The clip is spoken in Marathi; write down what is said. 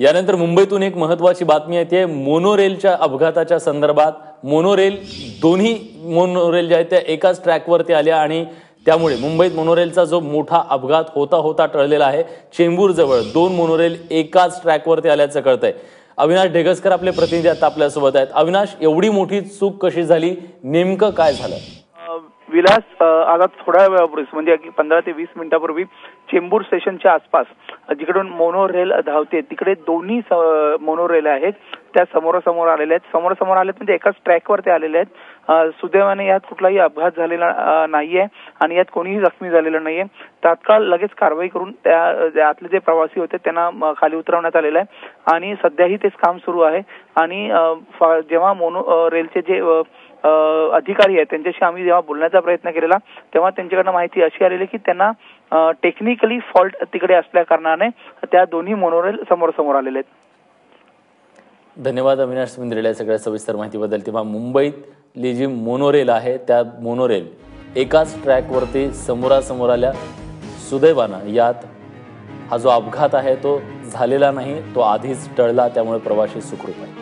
यानंतर मुंबईतून एक महत्वाची बातमी येते मोनोरेलच्या अपघाताच्या संदर्भात. मोनोरेल दोन्ही मोनोरेल ज्या आहेत त्या एकाच ट्रॅकवरती आल्या आणि त्यामुळे मुंबईत मोनोरेलचा जो मोठा अपघात होता होता टळलेला आहे चेंबूरजवळ दोन मोनोरेल एकाच ट्रॅकवरती आल्याचं कळतंय. अविनाश ढेगसकर आपले प्रतिनिधी आता आपल्यासोबत आहेत. अविनाश एवढी मोठी चूक कशी झाली? नेमकं काय झालं? विलास आता थोड्या वेळापूर्वीच म्हणजे पंधरा ते वीस मिनिटापूर्वी चेंबूर स्टेशनच्या आसपास जिकडून मोनो रेल धावते तिकडे दोन्ही मोनो रेल आहेत. त्या समोरासमोर आलेल्या आहेत. समोरासमोर आलेत म्हणजे एकाच ट्रॅकवर ते आलेले आहेत. सुदैवाने यात कुठलाही अपघात झालेला नाहीये आणि यात कोणीही जखमी झालेलं नाहीये. तात्काळ लगेच कारवाई करून त्या त्यातले जे प्रवासी होते त्यांना खाली उतरवण्यात आलेलं आहे. आणि सध्याही तेच काम सुरू आहे. आणि जेव्हा मोनो रेलचे जे अधिकारी आहेत त्यांच्याशी आम्ही जेव्हा बोलण्याचा प्रयत्न केलेला तेव्हा त्यांच्याकडनं माहिती अशी आलेली की त्यांना टेक्निकली फॉल्ट तिकडे असल्या कारणाने त्या दोन्ही मोनोरेल समोर समोर आलेले आहेत. धन्यवाद अविनाश तुम्ही दिलेल्या सगळ्या सविस्तर माहितीबद्दल. तेव्हा मुंबईतली जी मोनोरेल आहे त्या मोनोरेल एकाच ट्रॅकवरती समोरासमोर आल्या सुदैवानं. यात हा जो अपघात आहे तो झालेला नाही तो आधीच टळला त्यामुळे प्रवासी सुखरूप आहे